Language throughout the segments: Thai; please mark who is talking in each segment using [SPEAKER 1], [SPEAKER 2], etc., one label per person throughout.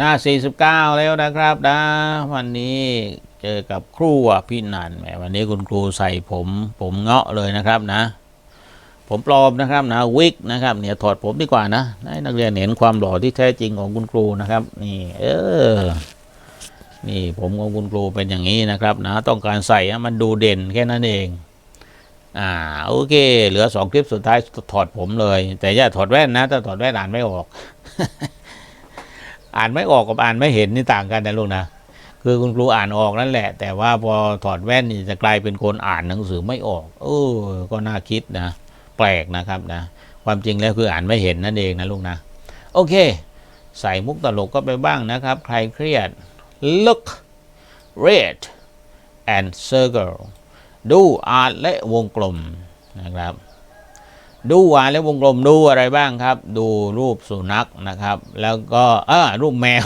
[SPEAKER 1] หน้า 49 แล้วนะครับนะ วันนี้เจอกับครูอะพี่นันแหมวันนี้คุณครูใส่ผม ผมเงาะเลยนะครับนะ ผมปลอมนะครับนะวิกนะครับ เนี่ยถอดผมดีกว่านะให้นักเรียนเห็นความหล่อที่แท้จริงของคุณครูนะครับ นี่เออ นี่ผมของคุณครูเป็นอย่างนี้นะครับนะ ต้องการใส่ให้มันดูเด่นแค่นั้นเอง อ่าโอเค เหลือสองคลิปสุดท้ายถอดผมเลย แต่อย่าถอดแว่นนะถ้าถอดแว่นอ่านไม่ออก อ่านไม่ออกกับอ่านไม่เห็นนี่ต่างกันนะลูกนะคือคุณครูอ่านออกนั่นแหละ แต่ว่าพอถอดแว่นนี่จะกลายเป็นคนอ่านหนังสือไม่ออกเออก็น่าคิดนะ แปลกนะครับนะ ความจริงแล้วคืออ่านไม่เห็นนั่นเองนะลูกนะ โอเค ใส่มุกตลกก็ไปบ้างนะครับ ใครเครียด look read and circle ดูอ่านและวงกลมนะครับ ดูอ่านและวงกลมดูอะไรบ้างครับ ดูรูปสุนัขนะครับ แล้วก็เออรูปแมว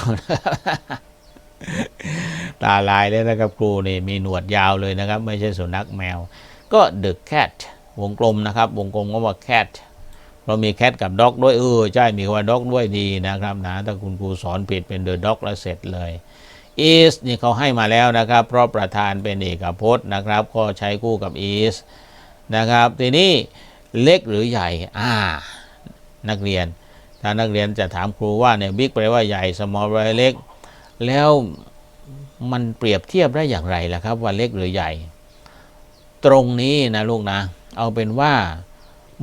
[SPEAKER 1] ตาลายเลยนะครับครูนี่มีหนวดยาวเลยนะครับ ไม่ใช่สุนัขแมว ก็ the cat วงกลมนะครับ วงกลมก็ว่า cat เรามี cat กับ dog ด้วยเออใช่มีคำว่า dog ด้วยดีนะครับนะถ้าคุณครูสอนผิดเป็น the dog แล้วเสร็จเลย is นี่เขาให้มาแล้วนะครับ เพราะประธานเป็นเอกพจน์นะครับ ก็ใช้คู่กับ is นะครับ ทีนี้ เล็กหรือใหญ่ อ่า นักเรียน ถ้านักเรียนจะถามครูว่าเนี่ยบิ๊กแปลว่าใหญ่ small แปลว่าเล็ก แล้วมันเปรียบเทียบได้อย่างไรล่ะครับ ว่าเล็กหรือใหญ่ ตรงนี้นะลูกนะ เอาเป็นว่า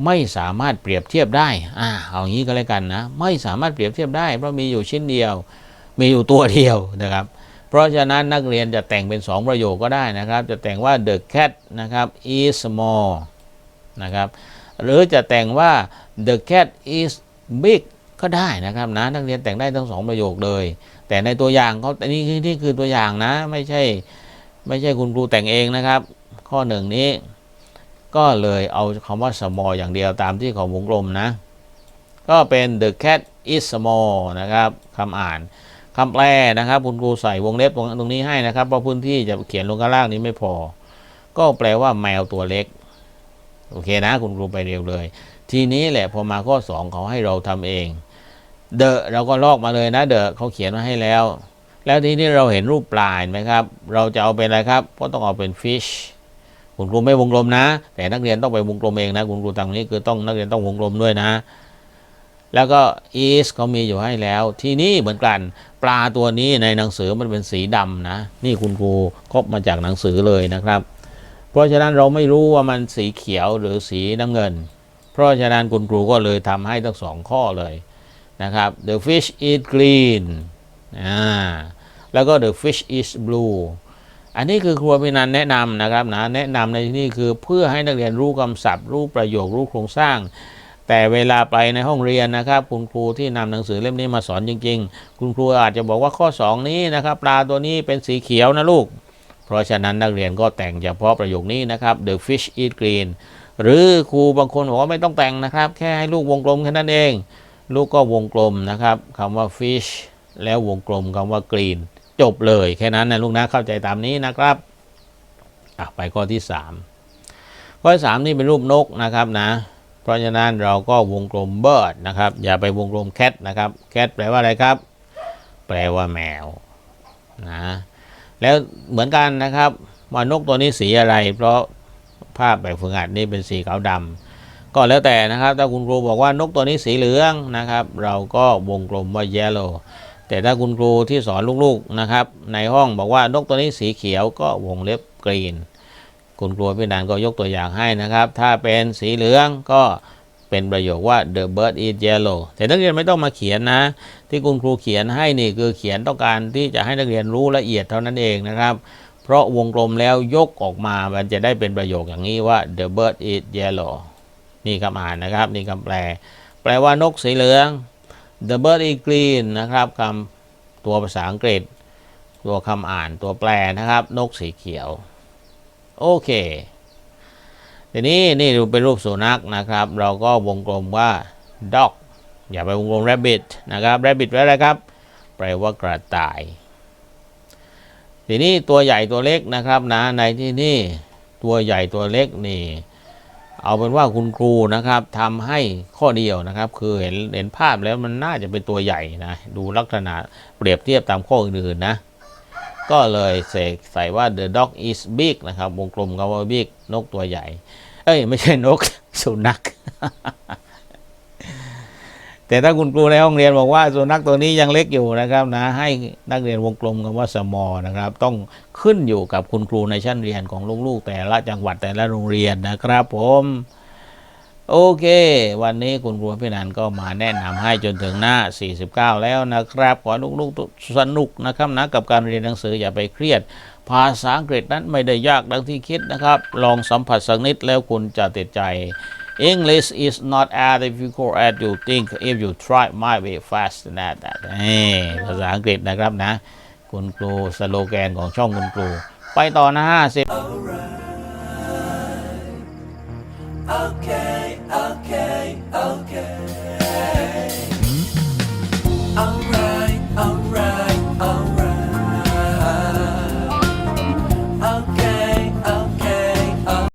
[SPEAKER 1] ไม่สามารถเปรียบเทียบได้ อ่า เอางี้ก็แล้วกันนะ ไม่สามารถเปรียบเทียบได้ เพราะมีอยู่ชิ้นเดียว มีอยู่ตัวเดียวนะครับ เพราะฉะนั้นนักเรียนจะแต่งเป็น 2 ประโยคก็ได้นะครับ จะแต่งว่า the cat นะครับ is small นะครับ หรือจะแต่งว่า the cat is big ก็ได้นะครับนะนักเรียนแต่งได้ทั้งสองประโยคเลย แต่ในตัวอย่างเขาแต่นี่นี่คือตัวอย่างนะ ไม่ใช่ไม่ใช่คุณครูแต่งเองนะครับ ข้อหนึ่งนี้ ก็เลยเอาคำว่า small อย่างเดียวตามที่เขาวงกลมนะ ก็เป็น the cat is small นะครับคำอ่านคำแปลนะครับ คุณครูใส่วงเล็บตรงตรงนี้ให้นะครับเพราะพื้นที่จะเขียนลงข้างล่างนี้ไม่พอ ก็แปลว่าแมวตัวเล็ก โอเคนะคุณครูไปเร็วเลย ทีนี้แหละพอมาข้อ 2 เขาให้เราทำเอง เดอะเราก็ลอกมาเลยนะ เดอะเขาเขียนมาให้แล้ว แล้วทีนี้เราเห็นรูปปลาเห็นไหมครับ เราจะเอาเป็นอะไรครับ ก็ต้องเอาเป็น fish คุณครูไม่วงกลมนะ แต่นักเรียนต้องไปวงกลมเองนะ คุณครูตรงนี้คือต้องนักเรียนต้องวงกลมด้วยนะ แล้วก็ is เขามีอยู่ให้แล้ว ทีนี้เหมือนกัน ปลาตัวนี้ในหนังสือมันเป็นสีดำนะ นี่คุณครูคบมาจากหนังสือเลยนะครับ เพราะฉะนั้นเราไม่รู้ว่ามันสีเขียวหรือสีน้ำเงิน เพราะฉะนั้นคุณครูก็เลยทำให้ทั้งสองข้อเลยนะครับ the fish is green อ่าแล้วก็ the fish is blue อันนี้คือครูพินันแนะนำนะครับนะแนะนำในที่นี้คือเพื่อให้นักเรียนรู้คำศัพท์ รู้ประโยครู้โครงสร้าง แต่เวลาไปในห้องเรียนนะครับ คุณครูที่นำหนังสือเล่มนี้มาสอนจริง ๆ คุณครูอาจจะบอกว่าข้อ 2 นี้นะครับ ปลาตัวนี้เป็นสีเขียวนะลูก เพราะฉะนั้นนักเรียนก็แต่งเฉพาะประโยคนี้นะครับ the fish is green หรือครูบางคนบอกว่าไม่ต้องแต่งนะครับ แค่ให้ลูกวงกลมแค่นั้นเอง ลูกก็วงกลมนะครับคำว่า fish แล้ววงกลมคำว่า green จบเลยแค่นั้นนะลูกนะเข้าใจตามนี้นะครับไปข้อที่ 3 ข้อที่3นี่เป็นรูปนกนะครับนะเพราะฉะนั้นเราก็วงกลม bird นะครับ อย่าไปวงกลม cat นะครับ cat แปลว่าอะไรครับ แปลว่าแมวนะ แล้วเหมือนกันนะครับว่านกตัวนี้สีอะไร เพราะภาพแบบฝึกหัดนี่เป็นสีขาวดำก็แล้วแต่นะครับ ถ้าคุณครูบอกว่านกตัวนี้สีเหลืองนะครับ เราก็วงกลมว่า yellow แต่ถ้าคุณครูที่สอนลูกๆนะครับ ในห้องบอกว่านกตัวนี้สีเขียวก็วงเล็บ green คุณครูพี่นันก็ยกตัวอย่างให้นะครับ ถ้าเป็นสีเหลืองก็ เป็นประโยคว่า the bird is yellow แต่นักเรียนไม่ต้องมาเขียนนะ ที่คุณครูเขียนให้นี่คือเขียนต้องการที่จะให้นักเรียนรู้ละเอียดเท่านั้นเองนะครับ เพราะวงกลมแล้วยกออกมามันจะได้เป็นประโยคอย่างนี้ว่า the bird is yellow นี่คำอ่านนะครับ นี่คำแปล แปลว่านกสีเหลือง the bird is green นะครับคำตัวภาษาอังกฤษ ตัวคำอ่านตัวแปลนะครับ นกสีเขียว โอเค ทีนี้นี่ดูเป็นรูปสุนัขนะครับ เราก็วงกลมว่า dog อย่าไปวงกลม rabbit นะครับ rabbit แปลอะไรครับ แปลว่ากระต่าย ทีนี้ตัวใหญ่ตัวเล็กนะครับนะในที่นี่ตัวใหญ่ตัวเล็กนี่เอาเป็นว่าคุณครูนะครับทำให้ข้อเดียวนะครับ คือเห็นเห็นภาพแล้วมันน่าจะเป็นตัวใหญ่นะดูลักษณะเปรียบเทียบตามข้ออื่นๆนะ ก็เลยใส่ใส่ว่า the dog is big นะครับ วงกลมคำว่า big นกตัวใหญ่ เอ้ย ไม่ใช่นก สุนัข แต่ถ้าคุณครูในห้องเรียนบอกว่า สุนัขตัวนี้ยังเล็กอยู่นะครับนะ ให้นักเรียนวงกลมคำว่า small นะครับ ต้องขึ้นอยู่กับคุณครูในชั้นเรียนของลูกๆ แต่ละจังหวัดแต่ละโรงเรียนนะครับ ผม โอเค วันนี้คุณครูพี่นันก็มาแนะนำให้จนถึงหน้า 49 แล้วนะครับ ขอให้ลูกๆสนุกนะครับนะกับการเรียนหนังสืออย่าไปเครียด ภาษาอังกฤษนั้นไม่ได้ยากดังที่คิดนะครับ ลองสัมผัสสักนิดแล้วคุณจะติดใจ English is not as difficult as you think if you try my way fast นะแต่นี่ภาษาอังกฤษนะครับนะ คุณครูสโลแกนของช่องคุณครู ไปต่อนะ50